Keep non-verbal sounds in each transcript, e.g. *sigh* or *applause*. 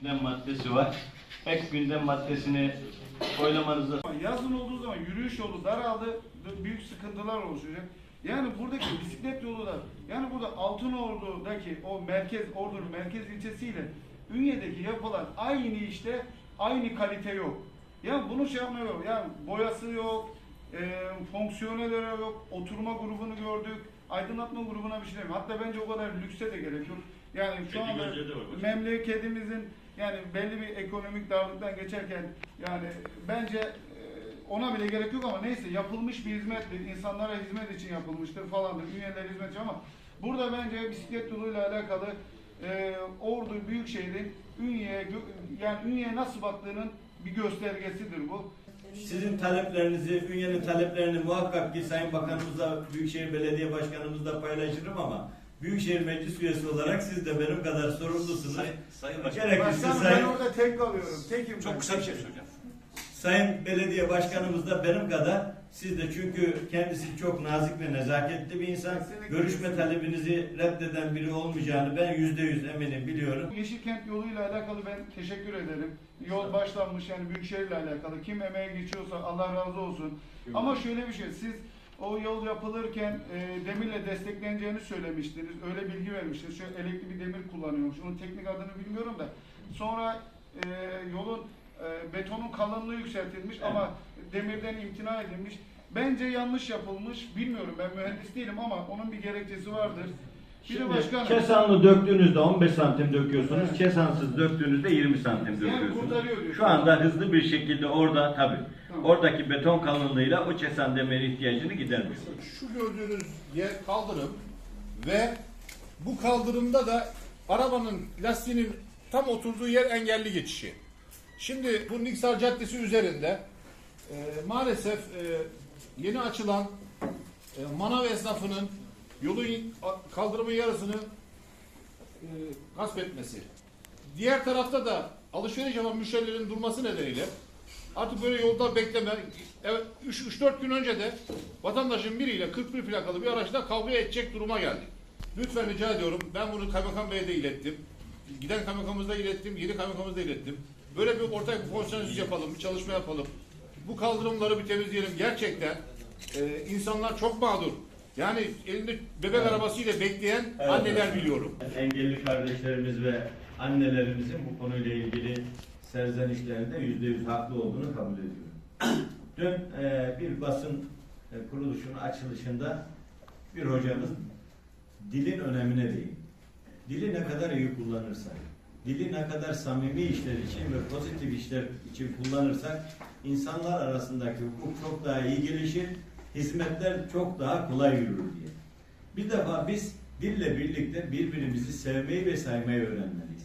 gündem maddesi var. Ek gündem maddesini oylamanızda Yazın olduğu zaman yürüyüş yolu daraldı, büyük sıkıntılar oluşacak. Yani buradaki bisiklet yolu da, yani burada Altınordu'daki o merkez, Ordu'nun merkez ilçesiyle Ünye'deki yapılan aynı işte aynı kalite yok. Yani bunu şey yapmıyor. Yani boyası yok, e, fonksiyonelleri yok, oturma grubunu gördük, aydınlatma grubuna bir şey demiyorum. Hatta bence o kadar lükse de gerek yok. Yani şu Kedi anda memleketimizin yani belli bir ekonomik darlıktan geçerken yani bence e, ona bile gerek yok ama neyse yapılmış bir hizmettir. insanlara hizmet için yapılmıştır falandır. Ünyeler hizmet için ama burada bence bisiklet yoluyla alakalı e, Ordu Büyükşehir'in Ünye'ye yani Ünye'ye nasıl baktığının bir göstergesidir bu. Sizin taleplerinizi, Ünye'nin taleplerini muhakkak ki Sayın Bakanımızla, Büyükşehir Belediye Başkanımızla paylaşırım ama Büyükşehir Meclis üyesi olarak siz de benim kadar sorumlusunuz. Sayın- Sayın Başkanım. Gerekirse Başkanım ben Sayın, orada tek kalıyorum. Tekim ben. çok kısa bir şey söyleyeceğim. Sayın Belediye Başkanımız da benim kadar siz de çünkü kendisi çok nazik ve nezaketli bir insan. Kesinlikle. Görüşme talebinizi reddeden biri olmayacağını ben yüzde yüz eminim biliyorum. Yeşilkent yoluyla alakalı ben teşekkür ederim. Yol başlanmış yani Büyükşehir'le alakalı. Kim emeğe geçiyorsa Allah razı olsun. Ama şöyle bir şey, siz o yol yapılırken e, demirle destekleneceğini söylemiştiniz. Öyle bilgi vermiştiniz. Şöyle elektrikli bir demir kullanıyormuş. Onun teknik adını bilmiyorum da. Sonra e, yolun e, betonun kalınlığı yükseltilmiş ama demirden imtina edilmiş. Bence yanlış yapılmış. Bilmiyorum ben mühendis değilim ama onun bir gerekçesi vardır. Şimdi başkanım. kesanlı döktüğünüzde 15 santim döküyorsunuz. Evet. Kesansız döktüğünüzde 20 santim Yani döküyorsunuz. diyor. Şu anda hızlı bir şekilde orada tabi Tamam. oradaki beton kalınlığıyla o kesan demiri ihtiyacını gidermiş. Şu gördüğünüz yer kaldırım ve bu kaldırımda da arabanın lastiğinin tam oturduğu yer engelli geçişi. Şimdi bu Niksar Caddesi üzerinde e, maalesef e, yeni açılan e, manav esnafının yolun kaldırımın yarısını e, gasp etmesi. Diğer tarafta da alışveriş yapan müşterilerin durması nedeniyle artık böyle yolda bekleme. Evet 3-4 gün önce de vatandaşın biriyle 41 plakalı bir araçla kavga edecek duruma geldik. Lütfen rica ediyorum. Ben bunu kaymakam beye de ilettim. Giden kaymakamımıza ilettim, yeni kaymakamımıza ilettim. Böyle bir ortak bir fonksiyonelist yapalım, bir çalışma yapalım. Bu kaldırımları bir temizleyelim. Gerçekten e, insanlar çok mağdur. Yani elinde bebek arabasıyla bekleyen Evet. anneler biliyorum. Engelli kardeşlerimiz ve annelerimizin bu konuyla ilgili serzenişlerinde yüzde yüz haklı olduğunu kabul ediyorum. *coughs* Dün e, bir basın e, kuruluşunun açılışında bir hocamız dilin önemine değin. Dili ne kadar iyi kullanırsak, dili ne kadar samimi işler için ve pozitif işler için kullanırsak insanlar arasındaki hukuk çok daha iyi gelişir, hizmetler çok daha kolay yürür diye. Bir defa biz dille birlikte birbirimizi sevmeyi ve saymayı öğrenmeliyiz.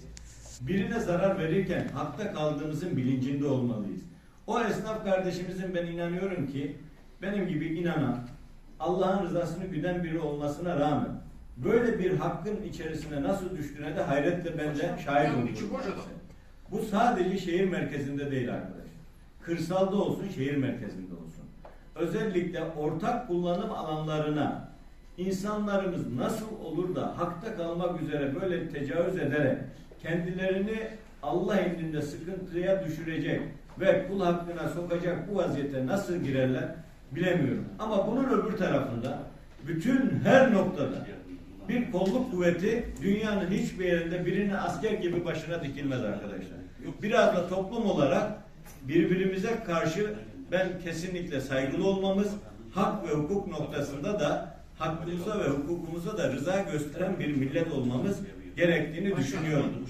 Birine zarar verirken hakta kaldığımızın bilincinde olmalıyız. O esnaf kardeşimizin ben inanıyorum ki benim gibi inanan, Allah'ın rızasını güden biri olmasına rağmen böyle bir hakkın içerisine nasıl düştüğüne de hayretle ben de şahit adam. Bu sadece şehir merkezinde değil arkadaşlar. Kırsalda olsun, şehir merkezinde olsun. Özellikle ortak kullanım alanlarına insanlarımız nasıl olur da hakta kalmak üzere böyle tecavüz ederek kendilerini Allah indinde sıkıntıya düşürecek ve kul hakkına sokacak bu vaziyete nasıl girerler bilemiyorum. Ama bunun öbür tarafında bütün her noktada bir kolluk kuvveti dünyanın hiçbir yerinde birinin asker gibi başına dikilmez arkadaşlar. Biraz da toplum olarak birbirimize karşı ben kesinlikle saygılı olmamız, hak ve hukuk noktasında da hakkımıza ve hukukumuza da rıza gösteren bir millet olmamız gerektiğini düşünüyorum.